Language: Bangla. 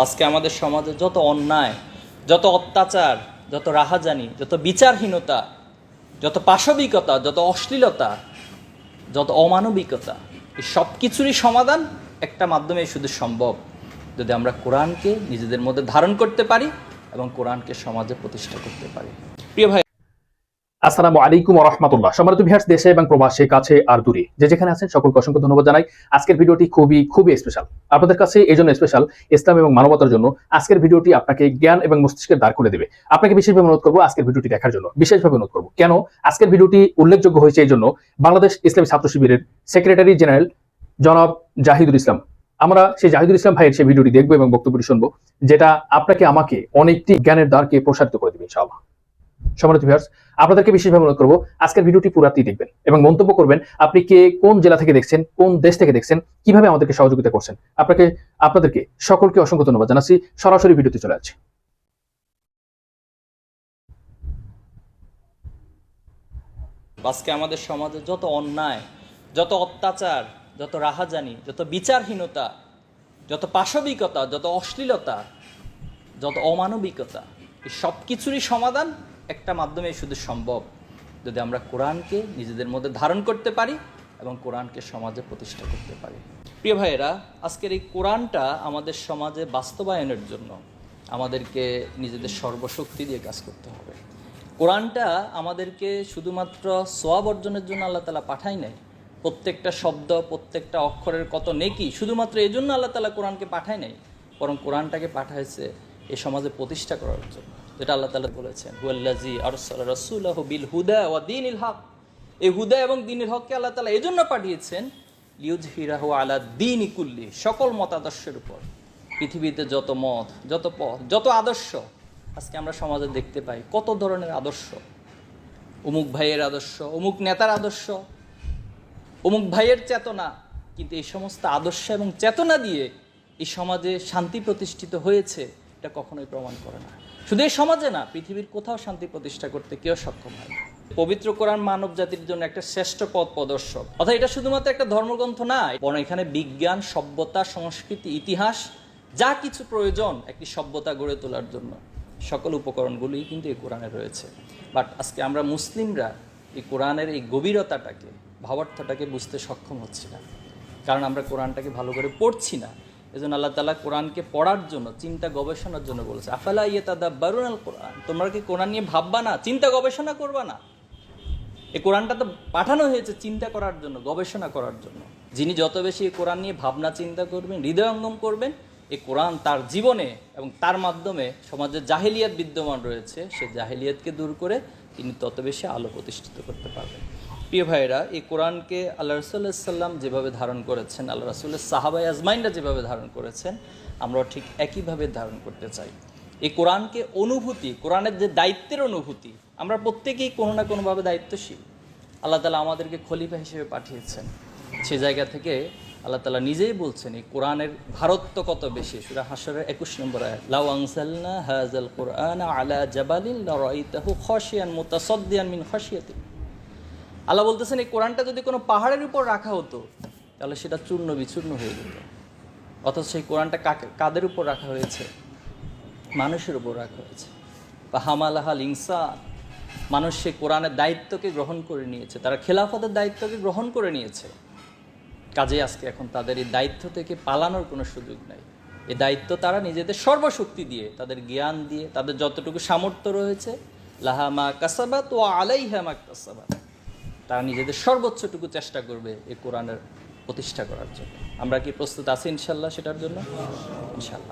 আজকে আমাদের সমাজে যত অন্যায়, যত অত্যাচার, যত রাহাজানি, যত বিচারহীনতা, যত পাশবিকতা, যত অশ্লীলতা, যত অমানবিকতা, এই সব কিছুরই সমাধান একটা মাধ্যমে শুধু সম্ভব যদি আমরা কোরআনকে নিজেদের মধ্যে ধারণ করতে পারি এবং কোরআনকে সমাজে প্রতিষ্ঠা করতে পারি। প্রিয় ভাই আসসালামু আলাইকুম রহমতুল্লাহ সম্মানিত ভিউয়ার্স, দেশে এবং প্রবাসে কাছে আর দূরে যে যেখানে আছেন, সকলকে অসংখ্য ধন্যবাদ জানাই। আজকের ভিডিওটি খুবই খুবই স্পেশাল আপনাদের কাছে এই জন্য স্পেশাল ইসলাম এবং মানবতার জন্য আজকের ভিডিওটি আপনাকে জ্ঞান এবং মস্তিষ্কের দাঁড় করে দেবে। আপনাকে বিশেষভাবে অনুরোধ করব আজকের ভিডিওটি দেখার জন্য। বিশেষভাবে অনুরোধ করব। কেন? আজকের ভিডিওটি উল্লেখযোগ্য হয়েছে এই জন্য বাংলাদেশ ইসলামী ছাত্র শিবিরের সেক্রেটারি জেনারেল জনাব জাহিদুল ইসলাম। আমরা সেই জাহিদুল ইসলাম ভাইয়ের সেই ভিডিওটি দেখব এবং বক্তব্যটি শুনব, যেটা আপনাকে আমাকে অনেকটি জ্ঞানের দ্বারকে প্রসারিত করে দেবে, ইনশাআল্লাহ। সম্মানিত ভিউয়ার্স আপনাদেরকে বিশেষভাবে অনুরোধ করব, আজকের ভিডিওটি পুরাটি দেখবেন এবং মন্তব্য করবেন, আপনি কে, কোন জেলা থেকে দেখছেন, কোন দেশ থেকে দেখছেন, কীভাবে আমাদেরকে সহযোগিতা করছেন, আপনাকে, আপনাদেরকে সকলকে অসংখ্য ধন্যবাদ জানাচ্ছি, সরাসরি ভিডিওতে চলে যাচ্ছে। আজকে আমাদের সমাজে যত অন্যায়, যত অত্যাচার, যত রাহাজানি, যত বিচারহীনতা, যত পাশবিকতা, যত অশ্লীলতা, যত অমানবিকতা সব কিছুরই সমাধান একটা মাধ্যমে শুধু সম্ভব যদি আমরা কোরআনকে নিজেদের মধ্যে ধারণ করতে পারি এবং কোরআনকে সমাজে প্রতিষ্ঠা করতে পারি। প্রিয় ভাইয়েরা, আজকের এই কোরআনটা আমাদের সমাজে বাস্তবায়নের জন্য আমাদেরকে নিজেদের সর্বশক্তি দিয়ে কাজ করতে হবে। কোরআনটা আমাদেরকে শুধুমাত্র সোয়াব অর্জনের জন্য আল্লাহ তালা পাঠাই নাই। প্রত্যেকটা শব্দ, প্রত্যেকটা অক্ষরের কত নেকি শুধুমাত্র এই জন্য আল্লাহ তালা কোরআনকে পাঠায় নাই, বরং কোরআনটাকে পাঠাইছে এ সমাজে প্রতিষ্ঠা করার জন্য। যেটা আল্লাহ বলেছেন হুয়াল্লাজি আরসাল রসুল্লাহ বিল হুদা ওয়া দিন ইল হক। এই হুদা এবং দিনের হককে আল্লাহ তালা এজন্য পাঠিয়েছেন লিউজ হিরাহ আলা দিন ইকুল্লি সকল মতাদর্শের উপর। পৃথিবীতে যত মত, যত পথ, যত আদর্শ, আজকে আমরা সমাজে দেখতে পাই কত ধরনের আদর্শ। অমুক ভাইয়ের আদর্শ, অমুক নেতার আদর্শ, অমুক ভাইয়ের চেতনা, কিন্তু এই সমস্ত আদর্শ এবং চেতনা দিয়ে এই সমাজে শান্তি প্রতিষ্ঠিত হয়েছে, এটা কখনোই প্রমাণ করে না। শুধু এই সমাজে না, পৃথিবীর কোথাও শান্তি প্রতিষ্ঠা করতে কেউ সক্ষম হয় পবিত্র কোরআন মানব জাতির জন্য একটা শ্রেষ্ঠ পথ প্রদর্শক। অর্থাৎ এটা শুধুমাত্র একটা ধর্মগ্রন্থ না বরং এখানে বিজ্ঞান, সভ্যতা, সংস্কৃতি, ইতিহাস, যা কিছু প্রয়োজন, একটি সভ্যতা গড়ে তোলার জন্য। সকল উপকরণগুলি কিন্তু এই কোরআনে রয়েছে। বাট আজকে আমরা মুসলিমরা এই কোরআনের এই গভীরতাটাকে, ভাবার্থটাকে বুঝতে সক্ষম হচ্ছি না। কারণ আমরা কোরআনটাকে ভালো করে পড়ছি না। এজন্য আল্লাহ তালা কোরআনকে পড়ার জন্য, চিন্তা গবেষণার জন্য বলেছে। আফালা ইয়ে তাদা বারুন আল কোরআন তোমরা কি কোরআন নিয়ে ভাববা না? চিন্তা গবেষণা করবা না? এই কোরআনটা তো পাঠানো হয়েছে চিন্তা করার জন্য, গবেষণা করার জন্য। যিনি যত বেশি এই কোরআন নিয়ে ভাবনা চিন্তা করবেন হৃদয়ঙ্গম করবেন, এই কোরআন তার জীবনে এবং তার মাধ্যমে সমাজে জাহেলিয়াত বিদ্যমান রয়েছে। সে জাহেলিয়াতকে দূর করে তিনি তত বেশি আলো প্রতিষ্ঠিত করতে পারবেন। প্রিয় ভাইরা এই কোরআনকে আল্লাহ রসুল্লাহ সাল্লাম যেভাবে ধারণ করেছেন, আল্লাহ রসুল্লাহ সাহাবাই আজমাইনরা যেভাবে ধারণ করেছেন আমরা ঠিক একইভাবে ধারণ করতে চাই। এই কোরআনকে অনুভূতি, কোরআনের যে দায়িত্বের অনুভূতি, আমরা প্রত্যেকেই কোনো না কোনোভাবে দায়িত্বশীল। আল্লাহ তালা আমাদেরকে খলিফা হিসেবে পাঠিয়েছেন। সে জায়গা থেকে আল্লাহ তালা নিজেই বলছেন, এই কোরআনের ভারত্ব কত বেশি? সুরা হাসরের একুশ নম্বর আয়াত, লাউ আনসালনা হাযাল কোরআন আলা জাবালিন খাশিয়ান মুতাসাদ্দিয়ান মিন খাশিয়াতি আল্লাহ বলতেছেন, এই কোরআনটা যদি কোনো পাহাড়ের উপর রাখা হতো, তাহলে সেটা চূর্ণ বিচূর্ণ হয়ে যেত। অথচ সেই কোরআনটা কাদের উপর রাখা হয়েছে? মানুষের উপর রাখা হয়েছে। বা হামালাহাল ইনসান, মানুষ সে কোরআনের দায়িত্বকে গ্রহণ করে নিয়েছে, তারা খেলাফতের দায়িত্বকে গ্রহণ করে নিয়েছে। কাজে আজকে এখন তাদের এই দায়িত্ব থেকে পালানোর কোনো সুযোগ নাই। এ দায়িত্ব তারা নিজেদের সর্বশক্তি দিয়ে, তাদের জ্ঞান দিয়ে, তাদের যতটুকু সামর্থ্য রয়েছে লাহামা কাসাবাত ও আলাইহামা কাসাবাত। তারা নিজেদের সর্বোচ্চটুকু চেষ্টা করবে এই কোরআনের প্রতিষ্ঠা করার জন্য। আমরা কি প্রস্তুত আছি ইনশাল্লাহ সেটার জন্য? ইনশাল্লাহ।